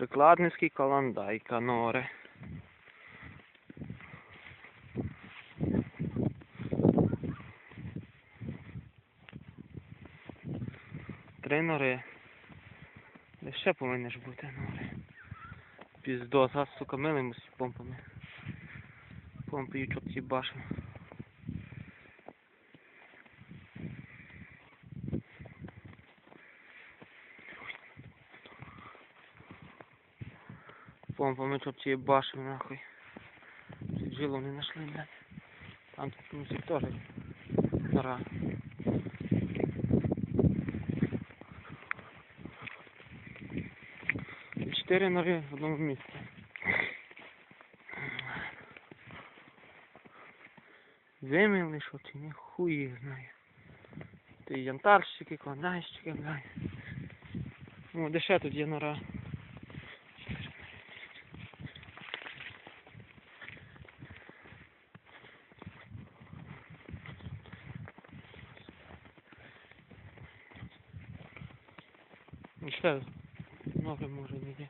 Прикладницький каландайка нори. Три нори. Де ще повинні ж бути нори. Піздос, а сука, милимось помпами. Помпи ці башни. Помпами ці башни нахуй. Тут жилу не знайшли, блядь. Там тут мусить теж нора. Чотири нори в одному місці. Вимили, що ти не хуй знає. Ти янтарщики, клонайщики, блядь. О, де ще тут є нора? І ще нори може не є.